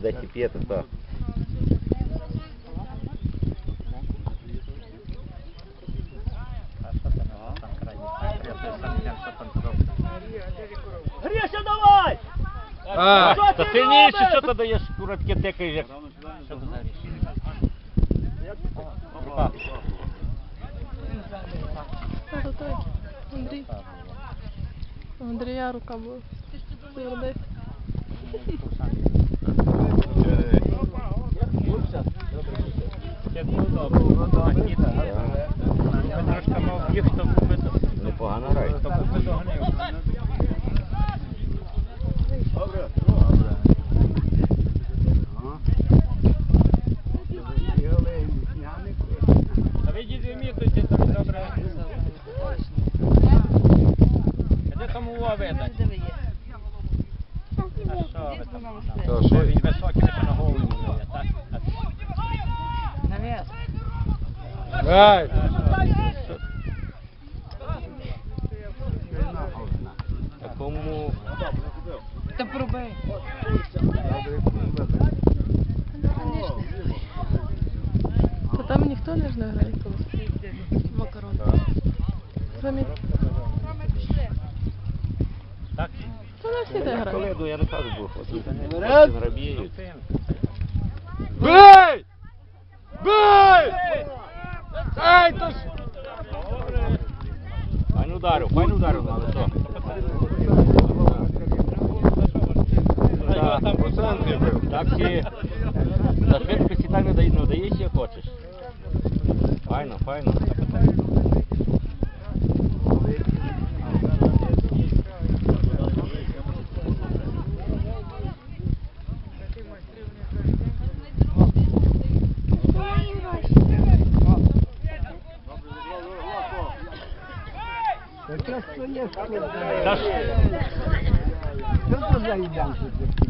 десь і п'єте, то. Гріша, давай! А, Що Та ти сильніше, робиш? що ти даєш куротки тикаєш, як... Рука. Це той. Андрій. У Андрія Трошки мав їх, хто купити. Непогано грає. Хто купити ви діді вмітуйте, там добре. Де там увага видать? Та що ви там? Що? Він високий, лише на голову Грай! Такому... Та пробий. Та там ніхто не ж не грає колись. Макарон. Замість. Так? Та не всі так грають. Я не кажу, бо грабіють. Файно ударив, але що? Там проценти був. Так всі за швидкості так не не даєш, як хочеш. Файно, файно. Та ж